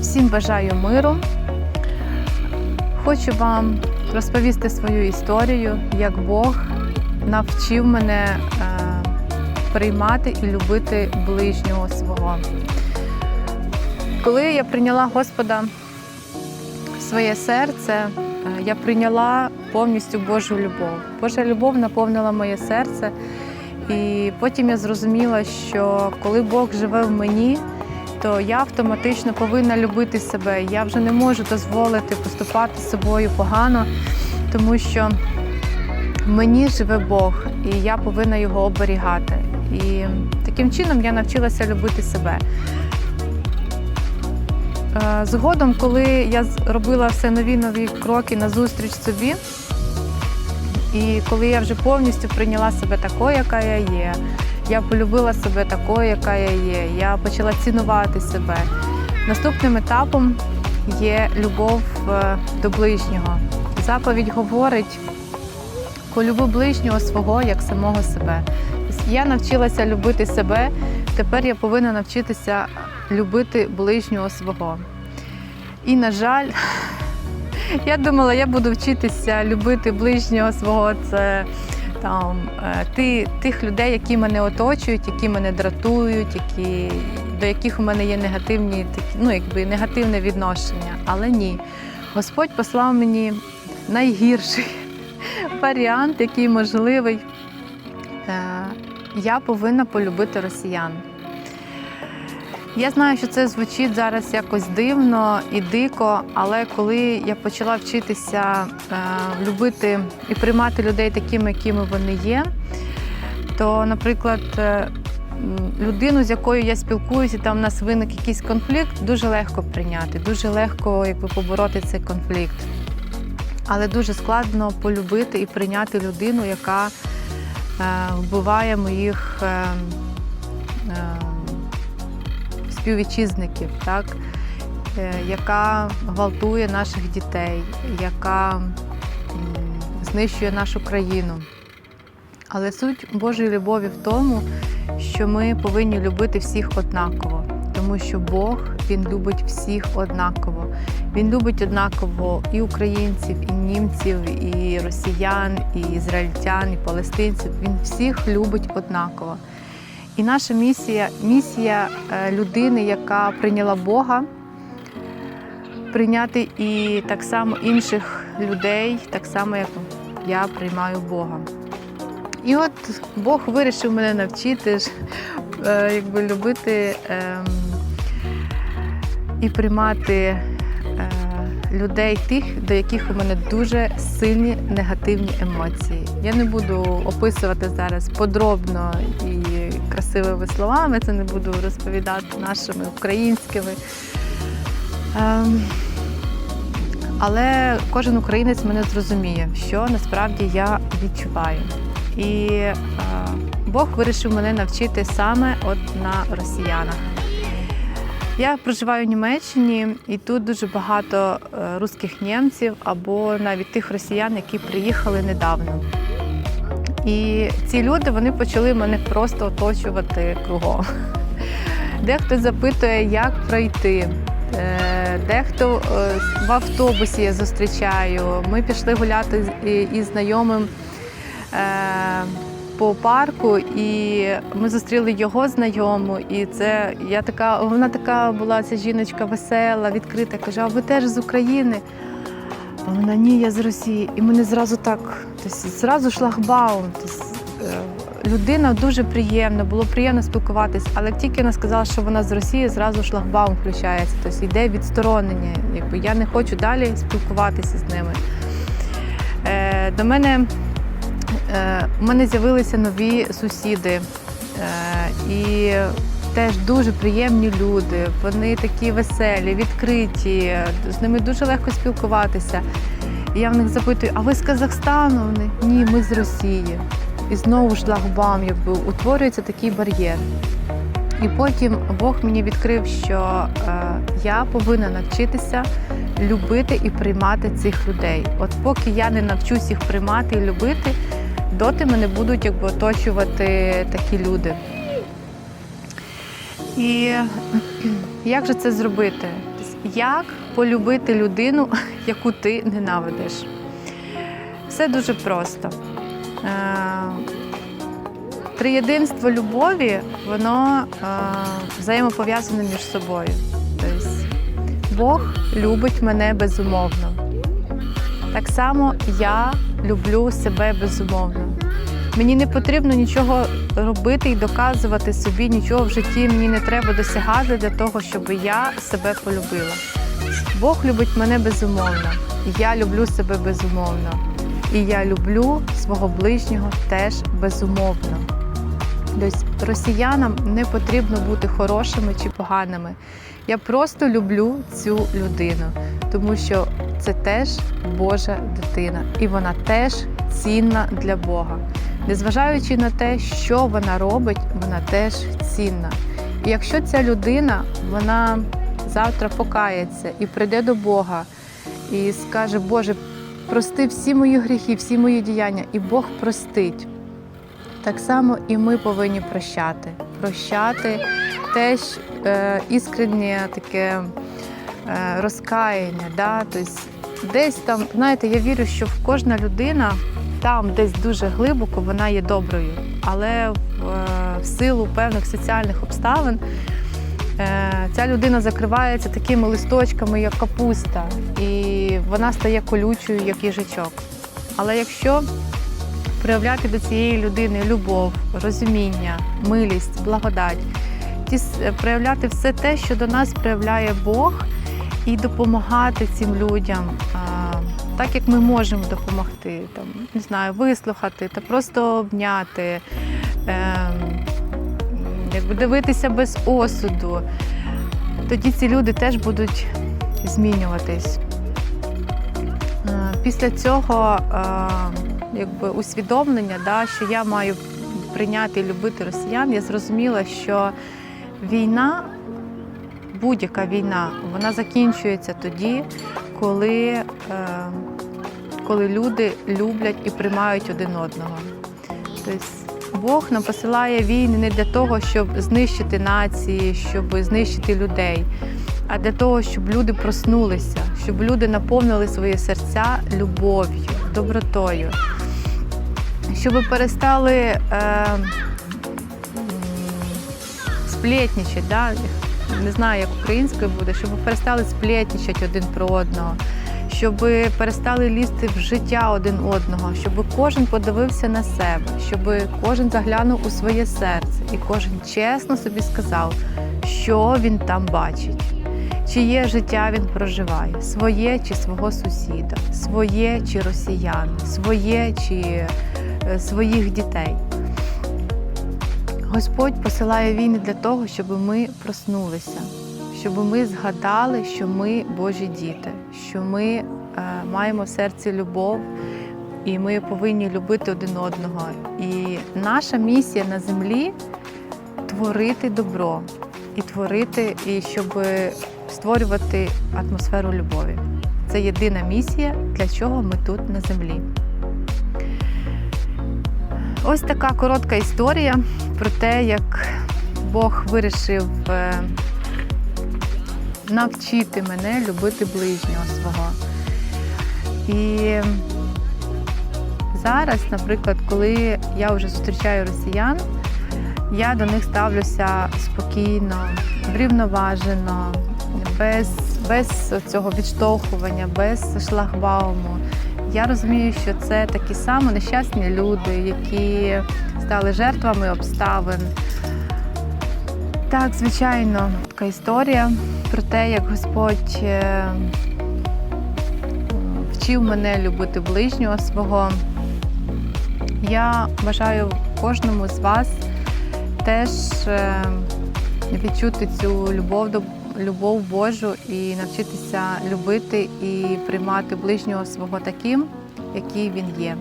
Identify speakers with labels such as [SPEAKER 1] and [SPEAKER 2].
[SPEAKER 1] Всім бажаю миру. Хочу вам розповісти свою історію, як Бог навчив мене е, приймати і любити ближнього свого. Коли я прийняла Господа в своє серце, е, я прийняла повністю Божу любов. Божа любов наповнила моє серце. І потім я зрозуміла, що коли Бог живе в мені, то я автоматично повинна любити себе. Я вже не можу дозволити поступати з собою погано, тому що мені живе Бог, і я повинна його оберігати. І таким чином я навчилася любити себе. Е, Згодом, коли я робила все нові нові кроки назустріч собі, і коли я вже повністю прийняла себе такою, яка я є, я полюбила себе такою, яка я є, я почала цінувати себе. Наступним етапом є любов е, до ближнього. Заповідь говорить: полюби ближнього свого як самого себе. Я навчилася любити себе, тепер я повинна навчитися любити ближнього свого. І, на жаль, я думала, я буду вчитися любити ближнього свого. Це там е, ти, тих людей, які мене оточують, які мене дратують, які, до яких у мене є негативні, ну, якби негативне відношення. Але ні. Господь послав мені найгірший варіант, який можливий. Е, Я повинна полюбити росіян. Я знаю, що це звучить зараз якось дивно і дико, але коли я почала вчитися е, любити і приймати людей такими, якими вони є, то, наприклад, е, людину, з якою я спілкуюся, там в нас виник якийсь конфлікт, дуже легко прийняти, дуже легко якби, побороти цей конфлікт. Але дуже складно полюбити і прийняти людину, яка е, вбиває моїх. Е, е, співвітчизників, так? е, яка гвалтує наших дітей, яка знищує нашу країну. Але суть Божої любові в тому, що ми повинні любити всіх однаково, тому що Бог Він любить всіх однаково. Він любить однаково і українців, і німців, і росіян, і ізраїльтян, і палестинців. Він всіх любить однаково. І наша місія місія е, людини, яка прийняла Бога, прийняти і так само інших людей, так само, як я приймаю Бога. І от Бог вирішив мене навчити е, якби любити ем, і приймати е, людей тих, до яких у мене дуже сильні негативні емоції. Я не буду описувати зараз подробно і красивими словами, це не буду розповідати нашими українськими. Ем, але кожен українець мене зрозуміє, що насправді я відчуваю. І е, Бог вирішив мене навчити саме от на росіянах. Я проживаю в Німеччині, і тут дуже багато е, русських німців або навіть тих росіян, які приїхали недавно. І ці люди вони почали мене просто оточувати кругом. Дехто запитує, як пройти. Е, Дехто е, в автобусі я зустрічаю. Ми пішли гуляти із знайомим е, по парку, і ми зустріли його знайому. І це я така, вона така була ця жіночка весела, відкрита. Каже, а ви теж з України? Вона ні, я з Росії. І мене зразу так, тобто, зразу шлагбаум. Тобто, е, людина дуже приємна, було приємно спілкуватись, але тільки вона сказала, що вона з Росії, зразу шлагбаум включається. Тобто йде відсторонення. Якби я не хочу далі спілкуватися з ними. Е, до мене е, у мене з'явилися нові сусіди. Е, і теж дуже приємні люди. Вони такі веселі, відкриті, з ними дуже легко спілкуватися. І я в них запитую: а ви з Казахстану? Вони ні, ми з Росії. І знову шлагбаум, якби утворюється такий бар'єр. І потім Бог мені відкрив, що е, я повинна навчитися любити і приймати цих людей. От поки я не навчусь їх приймати і любити, доти мене будуть якби оточувати такі люди. І як же це зробити? Як полюбити людину, яку ти ненавидиш? Все дуже просто. Е, Триєдинство любові, воно е, взаємопов'язане між собою. Тобто Бог любить мене безумовно. Так само я люблю себе безумовно. Мені не потрібно нічого робити і доказувати собі, нічого в житті мені не треба досягати для того, щоб я себе полюбила. Бог любить мене безумовно, я люблю себе безумовно. І я люблю свого ближнього теж безумовно. Тобто росіянам не потрібно бути хорошими чи поганими. Я просто люблю цю людину, тому що це теж Божа дитина, і вона теж цінна для Бога. Незважаючи на те, що вона робить, вона теж цінна. І якщо ця людина вона завтра покається і прийде до Бога і скаже, Боже, прости всі мої гріхи, всі мої діяння, і Бог простить. Так само і ми повинні прощати. Прощати теж е, іскреннє таке е, розкаяння. Да? Тобто десь там, знаєте, я вірю, що в кожна людина там, десь дуже глибоко, вона є доброю, але в, е, в силу певних соціальних обставин е, ця людина закривається такими листочками, як капуста, і вона стає колючою, як їжачок. Але якщо проявляти до цієї людини любов, розуміння, милість, благодать, ті проявляти все те, що до нас проявляє Бог, і допомагати цим людям, так як ми можемо допомогти, там не знаю, вислухати та просто обняти, ем, якби дивитися без осуду. Тоді ці люди теж будуть змінюватись. Е, Після цього е, якби усвідомлення, да, що я маю прийняти і любити росіян, я зрозуміла, що війна, будь-яка війна, вона закінчується тоді, коли, е, коли люди люблять і приймають один одного. Тобто Бог нам посилає війни не для того, щоб знищити нації, щоб знищити людей, а для того, щоб люди проснулися, щоб люди наповнили свої серця любов'ю, добротою, щоб перестали е, м, да? Не знаю, як українською буде, щоб перестали сплетничати один про одного, щоб перестали лізти в життя один одного, щоб кожен подивився на себе, щоб кожен заглянув у своє серце і кожен чесно собі сказав, що він там бачить. Чиє життя він проживає, своє чи свого сусіда, своє чи росіян, своє чи е, своїх дітей. Господь посилає війни для того, щоб ми проснулися, щоб ми згадали, що ми Божі діти, що ми е, маємо в серці любов, і ми повинні любити один одного. І наша місія на землі творити добро і творити, і щоб створювати атмосферу любові. Це єдина місія, для чого ми тут на землі. Ось така коротка історія про те, як Бог вирішив е, навчити мене любити ближнього свого. І зараз, наприклад, коли я вже зустрічаю росіян, я до них ставлюся спокійно, врівноважено, без, без цього відштовхування, без шлагбауму. Я розумію, що це такі самі нещасні люди, які стали жертвами обставин. Так, звичайно, така історія про те, як Господь е, вчив мене любити ближнього свого. Я бажаю кожному з вас теж е, відчути цю любов до любов Божу і навчитися любити і приймати ближнього свого таким, який він є.